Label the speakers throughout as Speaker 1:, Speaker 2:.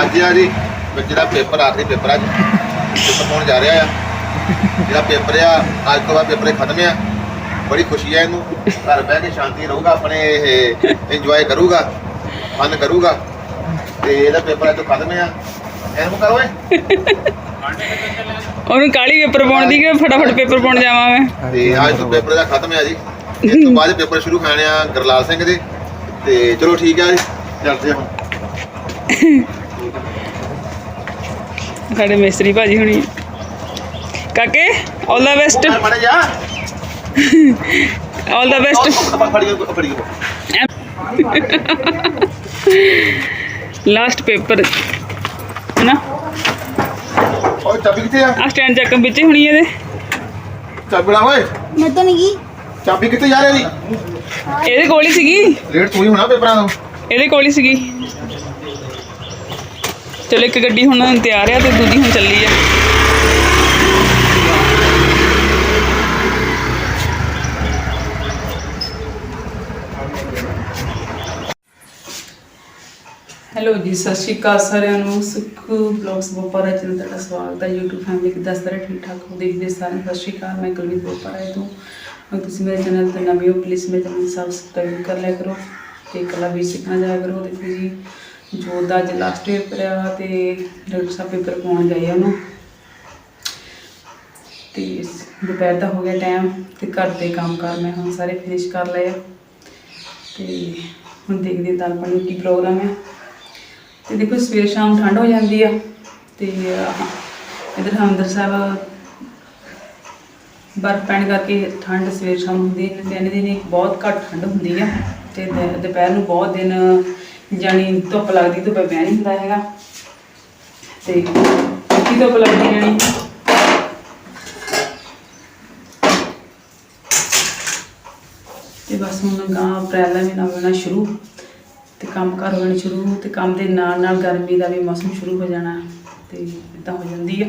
Speaker 1: ਅੱਜ ਆ ਜੀ ਦਾ ਪੇਪਰ ਆਖਰੀ ਪੇਪਰ ਅੱਜ। ਪੇਪਰ ਪਾਉਣ ਜਾ ਰਿਹਾ ਆ। ਜਿਹੜਾ ਪੇਪਰ ਆ ਅੱਜ ਤੋਂ ਬਾਅਦ ਪੇਪਰ ਖਤਮ ਆ। ਬੜੀ ਖੁਸ਼ੀ ਹੈ ਇਹਨੂੰ। ਘਰ ਬਹਿ ਕੇ ਸ਼ਾਂਤੀ ਰਹੂਗਾ ਆਪਣੇ ਇਹ ਇੰਜੋਏ ਕਰੂਗਾ ਫਨ ਕਰੂਗਾ। ਤੇ ਇਹਦਾ ਪੇਪਰ ਅੱਜ ਤੋਂ ਖਤਮ ਆ। ਇਹਨੂੰ ਕਰੋ ਏ
Speaker 2: ਉਹਨੂੰ ਕਾਲੀ ਪੇਪਰ ਪਾਉਣ ਦੀ ਕਿ ਫਟਾਫਟ ਪੇਪਰ ਪਾਉਣ ਜਾਵਾਂ ਮੈਂ?
Speaker 1: ਤੇ ਅੱਜ ਤੋਂ ਪੇਪਰ ਦਾ ਖਤਮ ਆ ਜੀ। ਇਸ ਤੋਂ ਬਾਅਦ ਪੇਪਰ ਸ਼ੁਰੂ ਖਾਣੇ ਆ ਗਰਲਾਲ ਸਿੰਘ ਦੇ। ਤੇ ਚਲੋ ਠੀਕ ਆ ਜੀ। ਚੱਲਦੇ ਹਾਂ
Speaker 2: ਸਾਡੇ ਮਿਸਤਰੀ ਭਾਜੀ ਹੁਣੀ। ਕਾਕੇ ਆਲ ਦਾ ਬੈਸਟ
Speaker 1: ਮੜੇ ਜਾ।
Speaker 2: All
Speaker 1: the best
Speaker 2: last paper ਹੈਨਾ?
Speaker 1: ਓਏ ਚਾਬੀ ਕਿੱਥੇ ਆ?
Speaker 2: ਆ ਸਟੈਂਡ ਚੱਕਮ ਵਿੱਚ ਹੁਣੀ ਇਹਦੇ।
Speaker 1: ਚਾਬੀ ਲਾ ਓਏ।
Speaker 3: ਮੈਂ ਤਾਂ ਨਹੀਂ ਗਈ।
Speaker 1: ਚਾਬੀ ਕਿੱਥੇ ਜਾ ਰਹੀ
Speaker 2: ਇਹਦੇ? ਕੋਲ ਹੀ ਸੀਗੀ।
Speaker 1: ਲੇਟ ਤੂੰ ਹੀ ਹੋਣਾ ਪੇਪਰਾਂ ਤੋਂ।
Speaker 2: ਇਹਦੇ ਕੋਲ ਹੀ ਸੀਗੀ। ਚਲੋ ਇੱਕ ਗੱਡੀ ਹੁਣ ਤਿਆਰ ਆ ਤੇ ਦੂਜੀ ਹੁਣ ਚੱਲੀ ਆ। ਹੈਲੋ ਜੀ, ਸਤਿ ਸ਼੍ਰੀ ਅਕਾਲ ਸਾਰਿਆਂ ਨੂੰ। ਸੁਖੂ ਬਲੌਗਸ ਬੋਪਾਰਾ ਚੈਨਲ ਤੁਹਾਡਾ ਸਵਾਗਤ ਹੈ। YouTube ਫੈਮਿਲੀ ਕਿੱਦਾਂ ਸਾਰੇ ਠੀਕ ਠਾਕ ਹੋ, ਦੇਖਦੇ ਸਾਰੇ ਸਤਿ ਸ਼੍ਰੀ ਅਕਾਲ। ਮੈਂ ਕੁਲਵੀਰ ਬੋਪਾਰਾ ਤੋਂ। ਅਗਰ ਤੁਸੀਂ ਮੇਰੇ ਚੈਨਲ ਤੇ ਨਵੇਂ ਹੋ ਪਲੀਜ਼ ਮੇਰੇ ਚੈਨਲ ਸਬਸਕ੍ਰਾਈਬ ਕਰ ਲਿਆ ਕਰੋ ਤੇ ਕਲਾ ਵੀ ਸਿੱਖਣਾ ਜਾਇਆ ਕਰੋ। ਦੇਖੋ ਜੀ ਜੋਤ ਦਾ ਅੱਜ ਲਾਸਟ ਪੇਪਰ ਆ ਤੇ ਡਾਕਟਰ ਸਾਹਿਬ ਪੇਪਰ ਪਾਉਣ ਗਏ ਉਹਨੂੰ। ਤੇ ਦੁਪਹਿਰ ਦਾ ਹੋ ਗਿਆ ਟਾਈਮ ਤੇ ਘਰ ਦੇ ਕੰਮ ਕਾਰ ਮੈਂ ਹੁਣ ਸਾਰੇ ਫਿਨਿਸ਼ ਕਰ ਲਏ ਆ। ਤੇ ਹੁਣ ਦੇਖਦੇ ਹਾਂ ਦਾਲ ਪਾਣੀ ਕੀ ਪ੍ਰੋਗਰਾਮ ਹੈ ਤੇ ਦੇਖੋ ਸਵੇਰ ਸ਼ਾਮ ਠੰਡ ਹੋ ਜਾਂਦੀ ਆ ਤੇ ਆਹ, ਇੱਧਰ ਹਮਦਰ ਸਾਹਿਬ ਬਰਫ਼ ਪੈਣ ਕਰਕੇ ਠੰਡ ਸਵੇਰ ਸ਼ਾਮ ਹੁੰਦੀ ਹੈ। ਦਿਨ ਦਿਨ ਬਹੁਤ ਘੱਟ ਠੰਡ ਹੁੰਦੀ ਆ ਤੇ ਦੁਪਹਿਰ ਨੂੰ ਬਹੁਤ ਦਿਨ ਜਾਣੀ ਧੁੱਪ ਲੱਗਦੀ, ਧੁੱਪੇ ਬਹਿ ਨਹੀਂ ਹੁੰਦਾ ਹੈਗਾ। ਤੇ ਕੀ ਧੁੱਪ ਲੱਗਦੀ ਜਾਣੀ? ਤੇ ਬਸ ਹੁਣ ਗਾਂ ਅਪ੍ਰੈਲ ਦਾ ਮਹੀਨਾ ਹੋਣਾ ਸ਼ੁਰੂ, ਤੇ ਕੰਮ ਕਾਰ ਹੋਣਾ ਸ਼ੁਰੂ, ਤੇ ਕੰਮ ਦੇ ਨਾਲ ਨਾਲ ਗਰਮੀ ਦਾ ਵੀ ਮੌਸਮ ਸ਼ੁਰੂ ਹੋ ਜਾਣਾ, ਤੇ ਇਦਾਂ ਹੋ ਜਾਂਦੀ ਆ।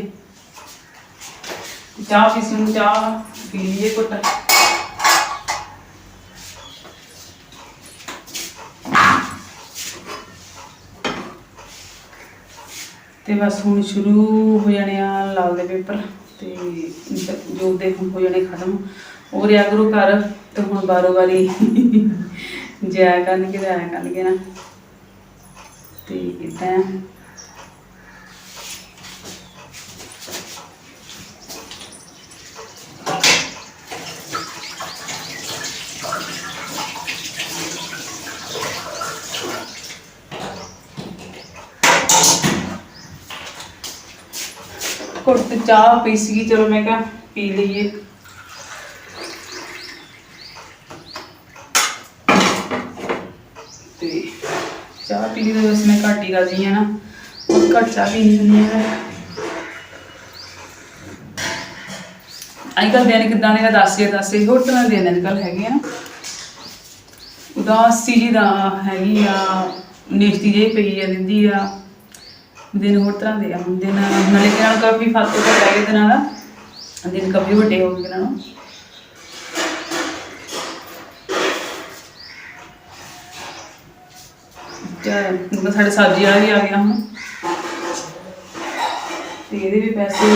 Speaker 2: ਚਾਹ ਪੀਸਣ ਚਾਹ ਪੀ ਲਈਏ ਘੁੱਟ। ਤੇ ਬਸ ਹੁਣ ਸ਼ੁਰੂ ਹੋ ਜਾਣੇ ਆ ਲਾਲ ਦੇ ਪੇਪਰ ਤੇ ਜੋ ਦੇ ਹੋ ਜਾਣੇ ਖਤਮ। ਹੋ ਰਿਹਾ ਗੁਰੂ ਘਰ ਤੇ ਹੁਣ ਬਾਰੋ ਵਾਰੀ ਜਾਇਆ ਕਰਨਗੇ ਤੇ ਆਇਆ ਕਰਨਗੇ ਨਾ। ਤੇ ਇਦਾਂ ਘੁੱਟ ਚਾਹ ਪੀ ਸੀਗੀ, ਚਲੋ ਮੈਂ ਕਿਹਾ ਪੀ ਲਈਏ। ਤੇ ਚਾਹ ਪੀ ਲਈ ਤਾਂ ਵੈਸੇ ਮੈਂ ਘੱਟ ਹੀ ਕਰਦੀ ਹਾਂ ਨਾ। ਬਹੁਤ ਘੱਟ ਚਾਹ ਪੀਣੀ ਹੁੰਦੀ ਹੈ ਅੱਜ ਕੱਲ੍ਹ ਦਿਨ ਕਿਦਾਂ ਦੇ ਆ ਦੱਸੇ ਦੱਸੇ ਹੋਰ ਤਰ੍ਹਾਂ ਦੇ ਦਿਨ ਕੱਲ ਹੈਗੇ ਆ ਉਦਾਸੀ ਜੀ ਦਾ ਹੈਗੀ ਆ, ਨਿਸ਼ਤੀ ਜਿਹੀ ਪਈ ਆ, ਦਿੰਦੀ ਆ। ਦਿਨ ਹੋਰ ਤਰ੍ਹਾਂ ਦੇ ਆ। ਹੁਣ ਦਿਨ, ਨਾਲੇ ਕਿਹਨਾਂ ਨੂੰ ਕਾਫੀ ਫ਼ਰਕ ਤਾਂ ਪੈ ਗਏ ਦਿਨਾਂ ਦਾ ਦਿਨ ਕਾਫੀ ਵੱਡੇ ਹੋ ਗਏ ਨਾ। ਤੇ ਸਾਡੇ ਸਬਜ਼ੀ ਵਾਲਾ ਵੀ ਆ ਗਿਆ ਹੁਣ। ਤੇ ਇਹਦੇ ਵੀ ਪੈਸੇ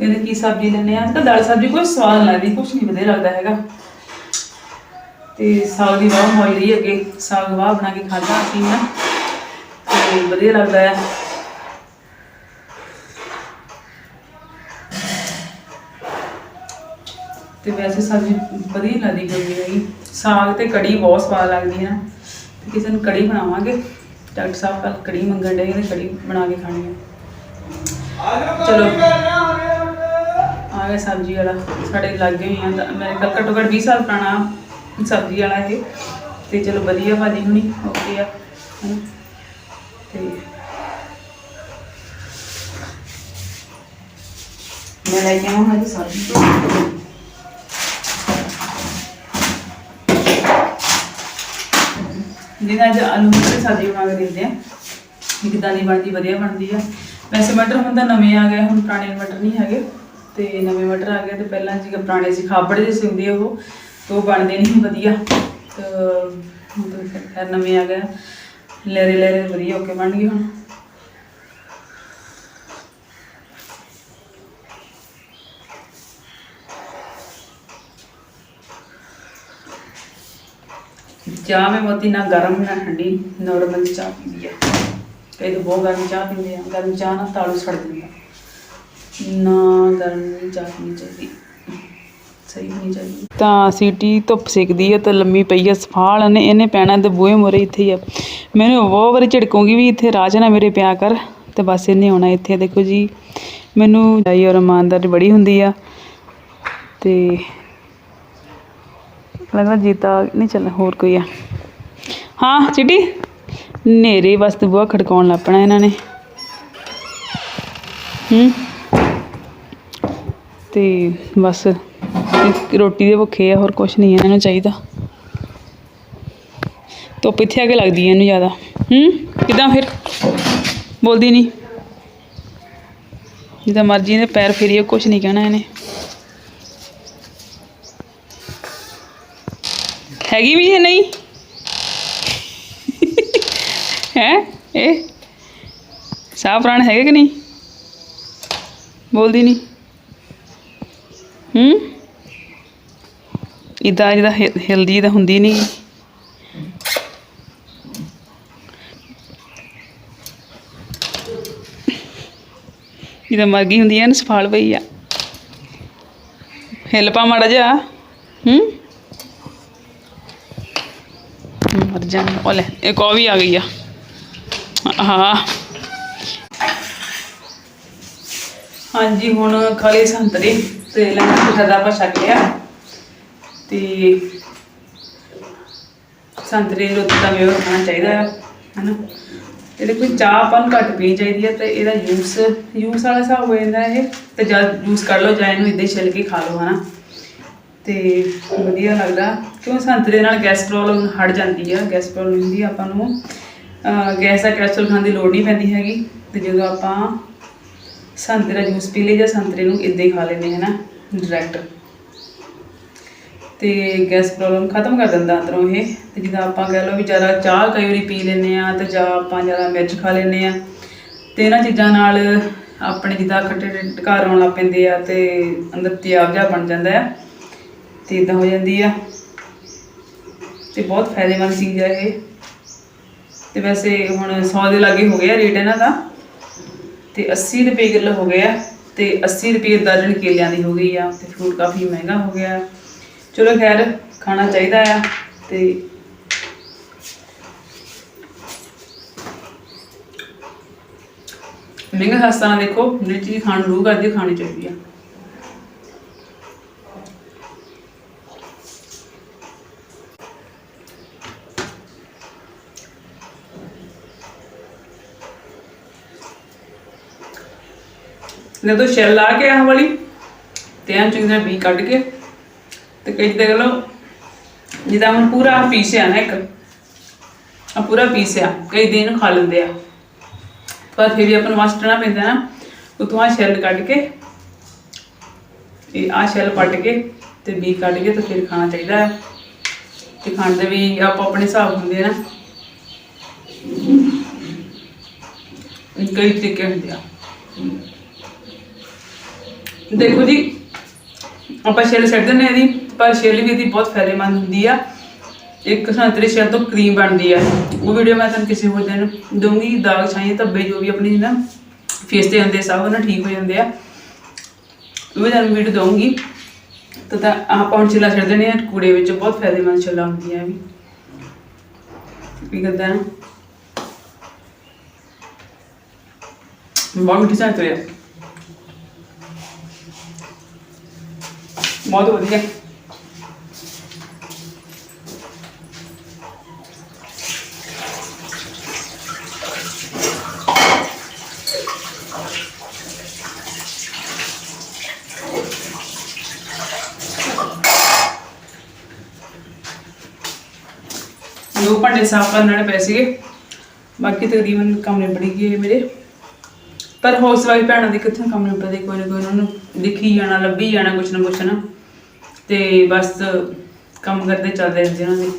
Speaker 2: ਇਹਦੇ ਕੀ ਸਬਜ਼ੀ ਲੈਣੇ ਆ? ਤਾਂ ਦਾਲ ਸਬਜ਼ੀ ਕੋਈ ਸਵਾਦ ਲੱਗਦੀ, ਕੁਛ ਨਹੀਂ ਵਧੀਆ ਲੱਗਦਾ ਹੈਗਾ। ਤੇ ਸਾਗ ਦੀ ਵਾਹ ਹੋਈ ਰਹੀ ਅੱਗੇ, ਸਾਗ ਵਾਹ ਬਣਾ ਕੇ ਖਾਧਾ ਅਸੀਂ ਨਾ। ਤੇ ਵਧੀਆ ਲੱਗਦਾ ਹੈ। ਤੇ ਵੈਸੇ ਸਬਜ਼ੀ ਵਧੀਆ ਲੱਗਦੀ ਕੋਈ ਹੈਗੀ। ਸਾਗ ਤੇ ਕੜੀ ਬਹੁਤ ਸਵਾਦ ਲੱਗਦੀ ਹੈ। ਤੇ ਕਿਸੇ ਨੂੰ ਕੜੀ ਬਣਾਵਾਂਗੇ, ਡਾਕਟਰ ਸਾਹਿਬ ਕੱਲ ਕੜੀ ਮੰਗਣ ਦੇ ਤੇ ਕੜੀ ਬਣਾ ਕੇ ਖਾਣੀ ਹੈ। ਚਲੋ, ਆ ਗਿਆ ਸਬਜ਼ੀ ਵਾਲਾ, ਸਾਡੇ ਲੱਗੇ ਹੋਈ ਆ। ਮੇਰੇ ਕੋਲ ਘੱਟੋ ਘੱਟ 20 ਸਾਲ ਪੁਰਾਣਾ ਸਬਜ਼ੀ ਵਾਲਾ ਇਹ। ਤੇ ਚਲੋ ਵਧੀਆ ਭਾਜੀ ਹੁਣੀ, ਓਕੇ ਆ। ਮੈਂ ਲੈ ਕੇ ਆਉਂ ਅੱਜ ਸਬਜ਼ੀ ਤੋਂ ਜਿਹਨਾਂ ਅੱਜ ਆਲੂ ਮਟਰ ਦੀ ਸਬਜ਼ੀ ਬਣਾ ਕੇ ਦਿੰਦੇ ਆ। ਵੀ ਕਿੱਦਾਂ ਦੀ ਬਣਦੀ ਵਧੀਆ ਬਣਦੀ ਆ। ਵੈਸੇ ਮਟਰ ਹੁਣ ਤਾਂ ਨਵੇਂ ਆ ਗਏ, ਹੁਣ ਪੁਰਾਣੇ ਮਟਰ ਨਹੀਂ ਹੈਗੇ। ਤੇ ਨਵੇਂ ਮਟਰ ਆ ਗਏ ਤੇ ਪਹਿਲਾਂ ਜਿਹੜੇ ਪੁਰਾਣੇ ਸੀ, ਖਾਬੜ ਜਿਹੇ ਹੁੰਦੇ ਉਹ, ਤੇ ਉਹ ਬਣਦੇ ਨਹੀਂ ਸੀ ਵਧੀਆ। ਤੇ ਹੁਣ ਤਾਂ ਖੈਰ ਨਵੇਂ ਆ ਗਏ ਲਹਿਰੇ ਲਹਿਰੇ ਵਧੀਆ ਹੋ ਕੇ ਬਣ ਗਏ ਹੁਣ। ਚਾਹ ਮੈਂ ਮੋਤੀ ਨਾ ਗਰਮ ਨਾ ਠੰਡੀ ਨਾਰਮਲ ਚਾਹ ਪੀਂਦੀ ਆ। ਕਈ ਤਾਂ ਬਹੁਤ ਗਰਮ ਚਾਹ ਪੀਂਦੇ ਆ, ਗਰਮ ਚਾਹ ਨਾਲ ਤਾਲੂ ਛੱਡ ਦਿੰਦਾ ਨਾ ਗਰਮ ਚਾਹ ਪੀਣੀ ਚਾਹੀਦੀ। ਸਹੀ ਨਹੀਂ ਚਾਹੀਦੀ। ਤਾਂ ਸੀਟੀ ਧੁੱਪ ਸੇਕਦੀ ਆ ਤਾਂ ਲੰਮੀ ਪਈ ਆ, ਸਫਾਲ ਨੇ, ਇਹਨੇ ਪੈਣਾ ਤੇ ਬੂਹੇ ਮੋਰੇ ਇੱਥੇ ਹੀ ਆ। ਮੈਨੂੰ ਬਹੁਤ ਵਾਰੀ ਝਿੜਕੂਗੀ ਵੀ ਇੱਥੇ ਰਾਜ ਨਾ ਮੇਰੇ ਪਿਆ ਕਰ, ਤੇ ਬਸ ਇਹਨੇ ਆਉਣਾ ਇੱਥੇ। ਦੇਖੋ ਜੀ, ਮੈਨੂੰ ਜਾਈ ਔਰ ਇਮਾਨਦਾਰੀ ਬੜੀ ਹੁੰਦੀ ਆ, ਤੇ ਲੱਗਦਾ ਜੀਤਾ ਨਹੀਂ ਚੱਲਣਾ ਹੋਰ ਕੋਈ ਆ। ਹਾਂ, ਚਿੱਟੀ? ਨੇਰੇ ਵਾਸਤੇ ਬੂਹਾ ਖੜਕਾਉਣ ਲੱਪਣਾ ਇਹਨਾਂ ਨੇ। ਹੂੰ? ਤੇ ਬਸ ਰੋਟੀ ਦੇ ਭੁੱਖੇ ਆ, ਹੋਰ ਕੁਛ ਨਹੀਂ ਇਹਨਾਂ ਨੂੰ ਚਾਹੀਦਾ। ਧੁੱਪ ਇੱਥੇ ਆ ਕੇ ਲੱਗਦੀ ਹੈ ਇਹਨੂੰ ਜ਼ਿਆਦਾ। ਹੂੰ? ਕਿਦਾਂ ਫਿਰ? ਬੋਲਦੀ ਨਹੀਂ। ਜਿੱਦਾਂ ਮਰਜ਼ੀ ਇਹਦੇ ਪੈਰ ਫੇਰੀਏ, ਕੁਛ ਨਹੀਂ ਕਹਿਣਾ ਇਹਨੇ। ਹੈਗੀ ਵੀ ਹੈ ਨਹੀਂ? ਹੈ? ਇਹ? ਸਾਹ ਪ੍ਰਾਣ ਹੈਗੇ ਕਿ ਨਹੀਂ? ਬੋਲਦੀ ਨਹੀਂ। ਹੂੰ? ਇਦਾਂ ਜਿਹਦਾ ਹਿਲਦੀ ਤਾਂ ਹੁੰਦੀ ਨਹੀਂ। ਜਿਹਦਾ ਮਰ ਗਈ ਹੁੰਦੀ ਐ ਨਾ ਸਫਾਲ ਪਈ ਆ। ਹਿੱਲ ਪਾ ਮਾੜਾ ਜਿਹਾ। ਹੂੰ? ਮਰ ਜਾਣ ਉਹ ਲੈ, ਇੱਕ ਉਹ ਵੀ ਆ ਗਈ ਆ। ਹਾਂ। ਹਾਂਜੀ, ਹੁਣ ਖਾਲੀ ਸੰਤਰੇ ਤੇ ਲੰਗਰ ਪ੍ਰਸ਼ਾਦਾ ਆਪਾਂ ਛਕ ਲਿਆ। ਤੇ ਸੰਤਰੇ ਰੁੱਤ ਦਾ ਤਾਂ ਖਾਣਾ ਚਾਹੀਦਾ ਹੈ ਹਨਾ। ਇਹਦੇ ਕੋਈ ਚਾਹ ਆਪਾਂ ਨੂੰ ਘੱਟ ਪੀਣੀ ਚਾਹੀਦੀ ਹੈ ਤੇ ਇਹਦਾ ਜੂਸ ਜੂਸ ਵਾਲਾ ਹਿਸਾਬ ਹੋ ਜਾਂਦਾ ਇਹ। ਤੇ ਜਦ ਜੂਸ ਕੱਢ ਲਓ, ਜਾਂ ਇਹਨੂੰ ਇਦਾਂ ਹੀ ਛਿੱਲ ਕੇ ਖਾ ਲਓ, ਹਨਾ। ਤੇ ਵਧੀਆ ਲੱਗਦਾ, ਕਿਉਂ ਸੰਤਰੇ ਨਾਲ ਗੈਸ ਪ੍ਰੋਬਲਮ ਹਟ ਜਾਂਦੀ ਆ ਗੈਸ ਪ੍ਰੋਬਲਮ ਹੁੰਦੀ ਆਪਾਂ ਨੂੰ ਗੈਸ ਦਾ ਕੈਪਸੂਲ ਖਾਣ ਦੀ ਲੋੜ ਨਹੀਂ ਪੈਂਦੀ ਹੈਗੀ, ਤੇ ਜਦੋਂ ਆਪਾਂ ਸੰਤਰੇ ਦਾ ਜੂਸ ਪੀ ਲਈ ਜਾਂ ਸੰਤਰੇ ਨੂੰ ਇਦਾਂ ਹੀ ਖਾ ਲੈਂਦੇ ਹਾਂ ਨਾ ਡਾਇਰੈਕਟ ਤੇ ਗੈਸ ਪ੍ਰੋਬਲਮ ਖਤਮ ਕਰ ਦਿੰਦਾ ਅੰਦਰੋਂ ਇਹ, ਤੇ ਜਿੱਦਾਂ ਆਪਾਂ ਕਹਿ ਲਓ ਵੀ ਜ਼ਿਆਦਾ ਚਾਹ ਕਈ ਵਾਰੀ ਪੀ ਲੈਂਦੇ ਆ, ਤੇ ਜਾਂ ਆਪਾਂ ਜ਼ਿਆਦਾ ਮਿਰਚ ਖਾ ਲੈਂਦੇ ਆ, ਤੇ ਇਹਨਾਂ ਚੀਜ਼ਾਂ ਨਾਲ ਆਪਣੇ ਜਿੱਦਾਂ ਖੱਟੇ ਘਰ ਆਉਣ ਲੱਗ ਪੈਂਦੇ ਆ, ਤੇ ਅੰਦਰ ਤਿਆਬ ਜਿਹਾ ਬਣ ਜਾਂਦਾ ਆ। ਤੇ ਇਦਾਂ ਹੋ ਜਾਂਦੀ ਆ। ਤੇ ਬਹੁਤ ਫਾਇਦੇਮੰਦ ਚੀਜ਼ ਆ ਇਹ। ਤੇ ਵੈਸੇ ਹੁਣ 100 ਦੇ ਲਾਗੇ ਹੋ ਗਿਆ ਰੇਟ ਇਹਨਾਂ ਦਾ। ਤੇ 80 ਰੁਪਏ ਕਿਲੋ ਹੋ ਗਿਆ। ਤੇ 80 ਰੁਪਏ ਦਰਜਨ ਕੇਲਿਆਂ ਦੀ ਹੋ ਗਈ ਆ। ਤੇ ਫਰੂਟ ਕਾਫੀ ਮਹਿੰਗਾ ਹੋ ਗਿਆ। ਚਲੋ ਖੈਰ, ਖਾਣਾ ਚਾਹੀਦਾ ਆ ਤੇ ਮਹਿੰਗਾ ਸਸਤਾ ਨਾ ਦੇਖੋ ਜਿਹੜੀ ਚੀਜ਼ ਖਾਣ ਨੂੰ ਰੂਹ ਕਰਦੀ ਖਾਣੀ ਚਾਹੀਦੀ ਆ। ਜਦੋਂ ਸ਼ੈਲ ਲਾ ਕੇ ਆਹ ਵਾਲੀ ਤੇ ਆਂ ਚੰਗੀ ਤਰ੍ਹਾਂ ਬੀ ਕੱਢ ਕੇ ਤੇ ਕਈ ਦੇਖ ਲਓ, ਜਿੱਦਾਂ ਹੁਣ ਪੂਰਾ ਪੀਸ ਨਾ ਇੱਕ ਆ ਪੂਰਾ ਪੀਸ ਕਈ ਦਿਨ ਖਾ ਲੈਂਦੇ ਆ। ਪਰ ਫਿਰ ਵੀ ਆਪਾਂ ਨੂੰ ਵਾਸਟਣਾ ਪੈਂਦਾ ਨਾ, ਉਤੋਂ ਆ ਸ਼ੈਲ ਕੱਢ ਕੇ, ਇਹ ਆ ਸ਼ੈਲ ਪੱਟ ਕੇ ਤੇ ਬੀ ਕੱਢ ਕੇ ਤੇ ਫਿਰ ਖਾਣਾ ਚਾਹੀਦਾ ਹੈ। ਤੇ ਖਾਣ ਦੇ ਵੀ ਆਪੋ ਆਪਣੇ ਹਿਸਾਬ ਹੁੰਦੇ ਨਾ। ਕਈ ਤਰੀਕੇ ਹੁੰਦੇ ਆ। ਦੇਖੋ ਜੀ, ਆਪਾਂ ਛਿੱਲ ਛੱਡ ਦਿੰਦੇ ਹਾਂ ਇਹਦੀ ਪਰ ਛਿੱਲ ਵੀ ਇਹਦੀ ਬਹੁਤ ਫਾਇਦੇਮੰਦ ਹੁੰਦੀ ਆ। ਇੱਕ ਸੰਤਰੇ ਛਿੱਲ ਤੋਂ ਕਰੀਮ ਬਣਦੀ ਆ। ਉਹ ਵੀਡੀਓ ਮੈਂ ਤੁਹਾਨੂੰ ਕਿਸੇ ਹੋਰ ਦਿਨ ਦਊਂਗੀ, ਦਾਗ ਛਾਈ ਧੱਬੇ ਜੋ ਵੀ ਆਪਣੀ ਨਾ ਫੇਸ ਤੇ ਹੁੰਦੇ ਸਭ ਉਹਨਾਂ ਠੀਕ ਹੋ ਜਾਂਦੇ ਆ। ਉਹ ਵੀ ਤੁਹਾਨੂੰ ਵੀਡੀਓ ਦਊਂਗੀ। ਤਾਂ ਤਾਂ ਆਪਾਂ ਹੁਣ ਛਿੱਲਾ ਛੱਡ ਦਿੰਦੇ ਆ ਕੂੜੇ ਵਿੱਚ ਬਹੁਤ ਫਾਇਦੇਮੰਦ ਛਿੱਲਾ ਹੁੰਦੀਆਂ ਵੀ। ਕੀ ਕਰਦਾ ਹੈ? ਬਹੁਤ ਮਿੱਠੀ ਸੰਤਰੇ ਆ। ਬਹੁਤ ਵਧੀਆ ਦੋ ਭਾਂਡੇ ਸਾਫ਼ ਕਰਨ ਵਾਲੇ ਪਏ ਸੀਗੇ। ਬਾਕੀ ਤਕਰੀਬਨ ਕੰਮ ਨਿਬੜ ਗਏ ਮੇਰੇ। ਪਰ ਹੌਸਲਾ ਵਾਈਫ ਭੈਣਾਂ ਦੇ ਕਿੱਥੋਂ ਕੰਮ ਨਿਬੜਦੇ? ਕੋਈ ਨਾ ਕੋਈ ਉਹਨਾਂ ਨੂੰ ਦਿਖੀ ਜਾਣਾ, ਲੱਭੀ ਜਾਣਾ ਕੁਛ ਨਾ ਕੁਛ ਨਾ। ਤੇ ਬਸ ਕੰਮ ਕਰਦੇ ਚੱਲਦੇ ਰਹਿੰਦੇ ਉਹਨਾਂ ਦੇ।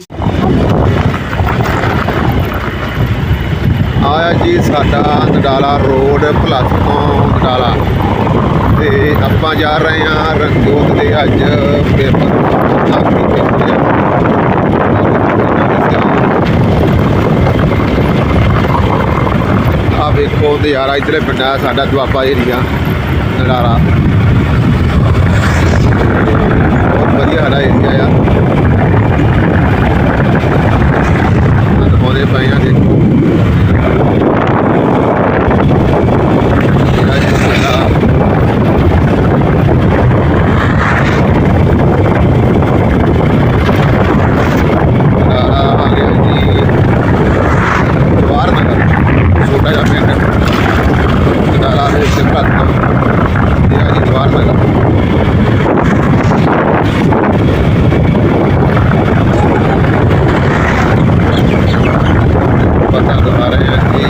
Speaker 1: ਆ ਜੀ ਸਾਡਾ ਨਡਾਲਾ ਰੋਡ ਪਲੱਸ ਤੋਂ ਨਡਾਲਾ ਤੇ ਆਪਾਂ ਜਾ ਰਹੇ ਹਾਂ ਰਣਜੋਤ ਦੇ ਅੱਜ ਪੇਪਰ। ਆਖਰੀ ਪੇਪਰ ਆ ਵੇਖੋ, ਨਜ਼ਾਰਾ ਇਧਰੇ ਪਿੰਡਾ ਸਾਡਾ ਦੁਆਬਾ ਏਰੀਆ ਨਡਾਲਾ ਬਹੁਤ ਵਧੀਆ ਸਾਡਾ ਏਰੀਆ ਆ ਦਿਖਾਉਂਦੇ ਪਏ ਆ ਦੇਖੋ ਇਹਦਾ ਜੀ ਸਾਡਾ ਨਜ਼ਾਰਾ ਆ ਗਿਆ ਜੀ ਜਵਾਰ ਨਗਰ ਛੋਟਾ ਜਿਹਾ ਪਿੰਡ ਨਜ਼ਾਰਾ ਦੇ ਸਿਰ ਇਹ ਆ ਜੀ ਜਵਾਰ ਨਗਰ ਪਤਾ ਦਿਖਾ ਰਹੇ ਹਾਂ ਕਿ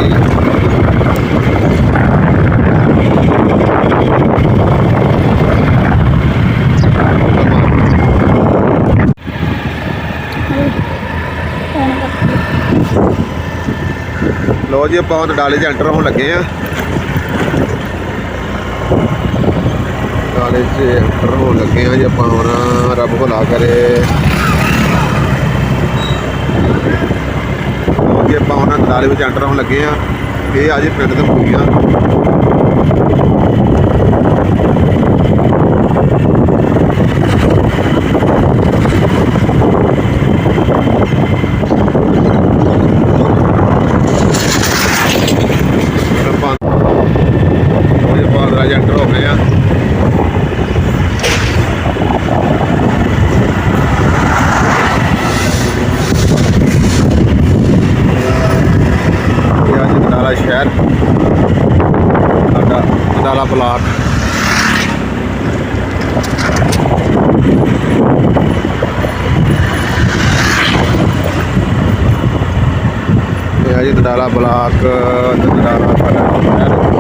Speaker 1: ਲੋ ਜੀ, ਆਪਾਂ ਹੁਣ ਡਾਲੇ 'ਚ ਐਂਟਰ ਹੋਣ ਲੱਗੇ ਆ। ਡਾਲੇ 'ਚ ਐਂਟਰ ਹੋਣ ਲੱਗੇ ਆ ਜੀ ਆਪਾਂ ਹੁਣ, ਰੱਬ ਭਲਾ ਕਰੇ। ਜੀ, ਆਪਾਂ ਉਹਨਾਂ ਨਾਲੇ ਵਿੱਚ ਐਂਟਰ ਹੋਣ ਲੱਗੇ ਆ। ਇਹ ਆ ਜੀ ਪਿੰਡ ਦੇ ਮੂਲੀਆਂ ਆਪਾਂ ਉਹਦੇ ਬਾਅਦ ਰਾਜ ਐਂਟਰ ਹੋ ਗਏ ਆ ਇਹ ਆ ਜੀ ਬਟਾਲਾ ਸ਼ਹਿਰ ਸਾਡਾ ਬਟਾਲਾ ਬਲਾਕ ਇਹ ਆ ਜੀ ਬਟਾਲਾ ਬਲਾਕ ਤੇ ਬਟਾਲਾ ਸਾਡਾ ਸ਼ਹਿਰ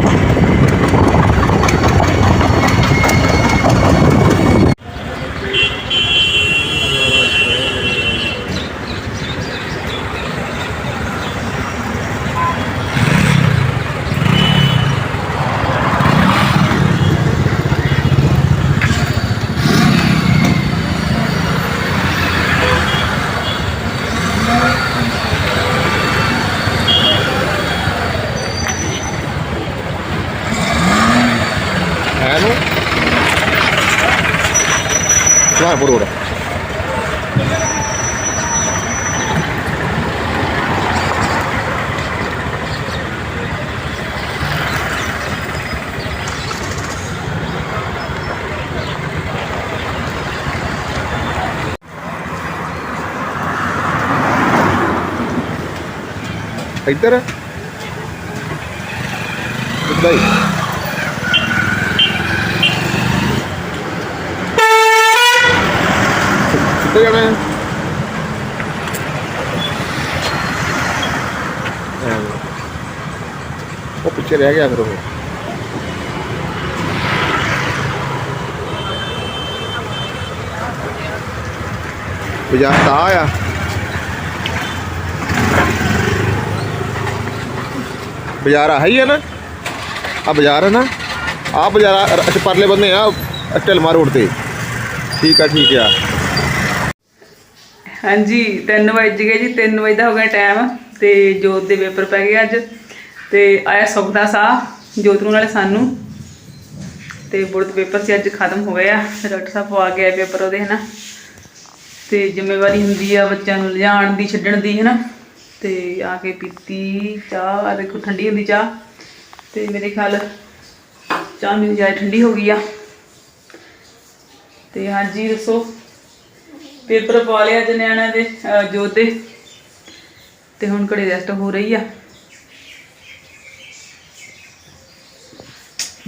Speaker 1: ਹੈ ਨੂੰ ਸੁਹਾਰਪੁਰ ਰੋਡ ਇੱਧਰ ਕਿੱਦਾਂ ਹੀ ਕਿੱਥੇ ਜਾਣਾ ਹੈ? ਉਹ ਪਿੱਛੇ ਰਹਿ ਗਿਆ ਫਿਰ ਉਹ। ਬਾਜ਼ਾਰ ਤਾਂ ਆ ਬਾਜ਼ਾਰ ਆ ਹੀ ਹੈ ਨਾ। ਆ ਬਾਜ਼ਾਰ ਹੈ ਨਾ। ਆ ਬਾਜ਼ਾਰ ਆ- ਅੱਛਾ, ਪਰਲੇ ਬੰਨੇ ਆ, ਢਲਮਾ ਰੋਡ ਤੇ। ਠੀਕ ਆ ਠੀਕ ਆ।
Speaker 2: ਹਾਂਜੀ 3 ਵਜੇ ਗਏ ਜੀ 3 ਵਜੇ ਦਾ ਹੋ ਗਿਆ ਟਾਈਮ ਤੇ ਜੋਤ ਦੇ ਪੇਪਰ ਪੈ ਗਏ ਅੱਜ ਤੇ ਆਇਆ ਸੁਖ ਦਾ ਸਾਹ, ਜੋਤ ਨੂੰ ਨਾਲੇ ਸਾਨੂੰ ਤੇ ਬੁਰਤ ਪੇਪਰ ਸੀ, ਅੱਜ ਖਤਮ ਹੋ ਗਿਆ ਡਾਕਟਰ ਸਾਹਿਬ ਪਵਾ ਕੇ ਆਏ ਪੇਪਰ ਉਹਦੇ, ਹਨਾ। ਤੇ ਜ਼ਿੰਮੇਵਾਰੀ ਹੁੰਦੀ ਆ ਬੱਚਿਆਂ ਨੂੰ ਲਿਜਾਣ ਦੀ, ਛੱਡਣ ਦੀ, ਹਨਾ। ਤੇ ਆ ਕੇ ਪੀਤੀ ਚਾਹ ਆ ਦੇਖੋ ਠੰਡੀ ਹੁੰਦੀ ਚਾਹ। ਤੇ ਮੇਰੇ ਖਿਆਲ ਚਾਹ ਮੇਰੀ ਜਾਇ ਠੰਡੀ ਹੋ ਗਈ ਆ। ਤੇ ਹਾਂਜੀ, ਦੱਸੋ। ਪੇਪਰ ਪਾ ਲਿਆ ਅੱਜ ਨਿਆਣਿਆਂ ਦੇ ਜੋਤੇ ਤੇ ਹੁਣ ਘੜੀ ਰੈਸਟ ਹੋ ਰਹੀ ਆ।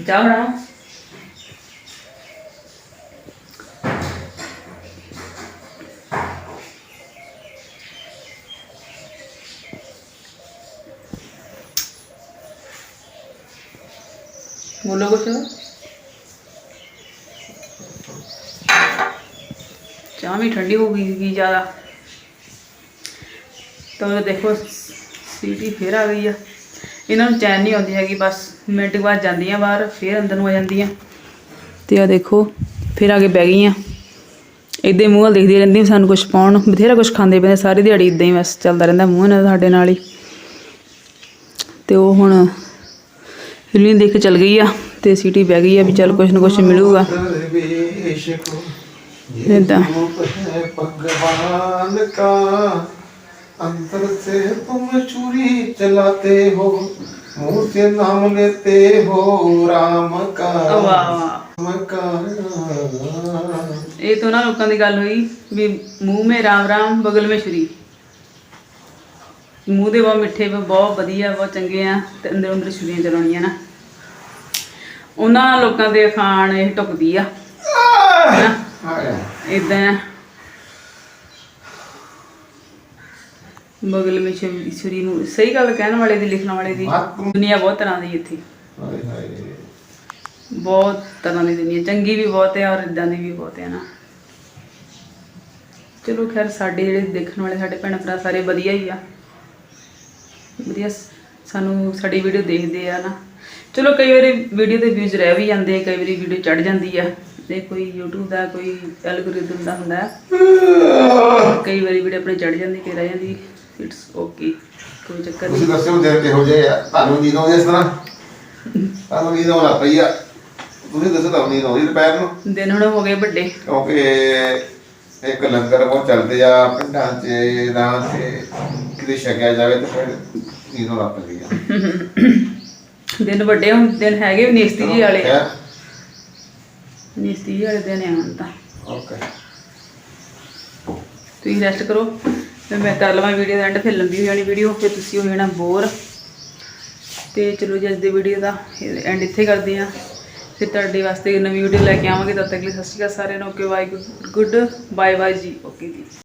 Speaker 2: ਜਾ ਬਣਾ। ਬੋਲੋ ਕੁਛ। ਚਾਹ ਵੀ ਠੰਡੀ ਹੋ ਗਈ ਸੀ ਜ਼ਿਆਦਾ। ਤਾਂ ਉਹ ਦੇਖੋ, ਸੀਟੀ ਫੇਰ ਆ ਗਈ ਆ। ਇਹਨਾਂ ਨੂੰ ਚੈਨ ਨਹੀਂ ਆਉਂਦੀ ਹੈਗੀ, ਬਸ ਮਿੰਟ ਕੁ ਬਾਅਦ ਜਾਂਦੀਆਂ ਬਾਹਰ, ਫੇਰ ਅੰਦਰ ਨੂੰ ਆ ਜਾਂਦੀਆਂ। ਤੇ ਆ ਦੇਖੋ, ਫਿਰ ਆ ਕੇ ਬਹਿ ਗਈਆਂ। ਇਦਾਂ ਹੀ ਮੂੰਹ ਵੱਲ ਦੇਖਦੀ ਰਹਿੰਦੀ ਵੀ ਸਾਨੂੰ ਕੁਝ ਪਾਉਣ, ਬਥੇਰਾ ਕੁਝ ਖਾਂਦੇ ਪੈਂਦੇ ਸਾਰੀ ਦਿਹਾੜੀ ਇਦਾਂ ਹੀ ਬਸ ਚੱਲਦਾ ਰਹਿੰਦਾ ਮੂੰਹ ਨਾਲ ਸਾਡੇ ਨਾਲ ਹੀ। ਤੇ ਉਹ ਹੁਣ ਹਿੱਲੀ ਦੇਖ ਕੇ ਚਲ ਗਈ ਆ, ਤੇ ਸੀਟੀ ਬਹਿ ਗਈ ਆ ਵੀ ਚੱਲ ਕੁਝ ਨਾ ਕੁਝ ਮਿਲੂਗਾ।
Speaker 1: दरवेश को ये
Speaker 2: ਏਦਾਂ
Speaker 1: रूप है भगवान का अंदर से तुम चूरी चलाते हो मुंह से नाम लेते हो राम का
Speaker 2: ਵਾਹ ਵਾਹ
Speaker 1: राम का
Speaker 2: ਇਹ ਤੋਂ ਨਾ ਲੋਕਾਂ ਦੀ ਗੱਲ ਹੋਈ ਵੀ ਮੂੰਹ ਮੇ ਰਾਮ ਰਾਮ ਬਗਲ ਮੇ ਸ਼੍ਰੀ ਮੂੰਹ ਦੇ ਬਹੁਤ ਮਿੱਠੇ ਵਾ, ਬਹੁਤ ਵਧੀਆ ਬਹੁਤ ਚੰਗੇ ਆ ਤੇ ਅੰਦਰ ਅੰਦਰ ਛੁਰੀਆਂ ਚਲਾਉਣੀਆਂ ਨਾ ਉਹਨਾਂ ਲੋਕਾਂ ਦੇ ਖਾਣ ਇਹ ਟੁਕਦੀ ਆ ਇਦਾਂ ਬਗਲ ਵਿੱਚ ਛੁਰੀ ਨੂੰ ਸਹੀ ਗੱਲ ਕਹਿਣ ਵਾਲੇ ਦੀ ਲਿਖਣ ਵਾਲੇ ਦੀ ਦੁਨੀਆ ਬਹੁਤ ਤਰ੍ਹਾਂ ਦੀ ਇੱਥੇ। ਬਹੁਤ ਤਰ੍ਹਾਂ ਦੀ ਦੁਨੀਆ ਚੰਗੀ ਵੀ ਬਹੁਤ ਹੈ ਔਰ ਇਦਾਂ ਦੀ ਵੀ ਬਹੁਤ ਹੈ ਨਾ। ਚਲੋ ਖੈਰ ਸਾਡੇ ਜਿਹੜੇ ਦੇਖਣ ਵਾਲੇ ਸਾਡੇ ਭੈਣ ਭਰਾ ਸਾਰੇ ਵਧੀਆ ਹੀ ਆ। ਵਧੀਆ ਸਾਨੂੰ ਸਾਡੀ ਵੀਡੀਓ ਦੇਖਦੇ ਆ ਨਾ। ਚਲੋ ਕਈ ਵਾਰੀ ਵੀਡੀਓ ਦੇ ਵਿਊਜ਼ ਰਹਿ ਵੀ ਜਾਂਦੇ ਆ ਕਈ ਵਾਰੀ ਵੀਡੀਓ ਚੜ ਜਾਂਦੀ ਆ। ਤੇ ਕੋਈ YouTube ਦਾ ਕੋਈ ਐਲਗੋਰਿਦਮ ਦਾ ਹੁੰਦਾ ਹੈ। ਕਈ ਵਾਰੀ ਵੀਡੀਓ ਆਪਣੇ ਚੜ ਜਾਂਦੀ ਕਿ ਰਹਿ ਜਾਂਦੀ। ਇਟਸ ਓਕੇ ਕੋਈ ਚੱਕਰ ਨਹੀਂ।
Speaker 1: ਤੁਸੀਂ ਦੱਸਿਓ ਦਿਨ ਕਿਹੋ ਜਿਹੇ ਆ? ਤੁਹਾਨੂੰ ਨੀਂਦ ਆਉਂਦੀ ਇਸ ਤਰ੍ਹਾਂ? ਤੁਹਾਨੂੰ ਨੀਂਦ ਆਉਣ ਪਈ ਆ। ਤੁਸੀਂ ਦੱਸੋ ਤੁਹਾਨੂੰ ਨੀਂਦ ਆਉਂਦੀ ਦੁਪਹਿਰ ਨੂੰ?
Speaker 2: ਦਿਨ ਹੁਣ ਹੋ ਗਏ ਵੱਡੇ।
Speaker 1: ਕਿਉਂਕਿ ਇੱਕ ਲੰਗਰ ਬਹੁਤ ਚੱਲਦੇ ਆ ਪਿੰਡਾਂ 'ਚ ਰਾਂ ਤੇ ਕਿਤੇ ਛਕਿਆ ਜਾਵੇ ਤਾਂ ਫਿਰ ਨੀਂਦ ਆਉਣ ਪੈਂਦੀ ਆ।
Speaker 2: ਦਿਨ ਵੱਡੇ ਹੁਣ ਦਿਨ ਹੈਗੇ ਵੀ ਨੇਸਤੀ ਜੀ ਵਾਲੇ।
Speaker 1: ਹੈਂ?
Speaker 2: ਨੇਸਤੀ ਜੀ ਵਾਲੇ ਦਿਨ ਆ ਹੁਣ ਤਾਂ।
Speaker 1: ਓਕੇ
Speaker 2: ਤੁਸੀਂ ਰੈਸਟ ਕਰੋ। ਫਿਰ ਮੈਂ ਕਰ ਲਵਾਂ ਵੀਡੀਓ ਦਾ ਐਂਡ ਫਿਰ ਲੰਬੀ ਹੋ ਜਾਣੀ ਵੀਡੀਓ ਫਿਰ ਤੁਸੀਂ ਹੋ ਜਾਣਾ ਬੋਰ ਤੇ ਚਲੋ ਜੀ ਅੱਜ ਦੀ ਵੀਡੀਓ ਦਾ ਐਂਡ ਇੱਥੇ ਕਰਦੇ ਆ ਫਿਰ ਤੁਹਾਡੇ ਵਾਸਤੇ ਨਵੀਂ ਵੀਡੀਓ ਲੈ ਕੇ ਆਵਾਂਗੇ। ਤਦ ਤੱਕ ਲਈ ਸਤਿ ਸ਼੍ਰੀ ਅਕਾਲ ਸਾਰਿਆਂ ਨੂੰ। Okay bye good bye bye ਜੀ। ਓਕੇ ਜੀ।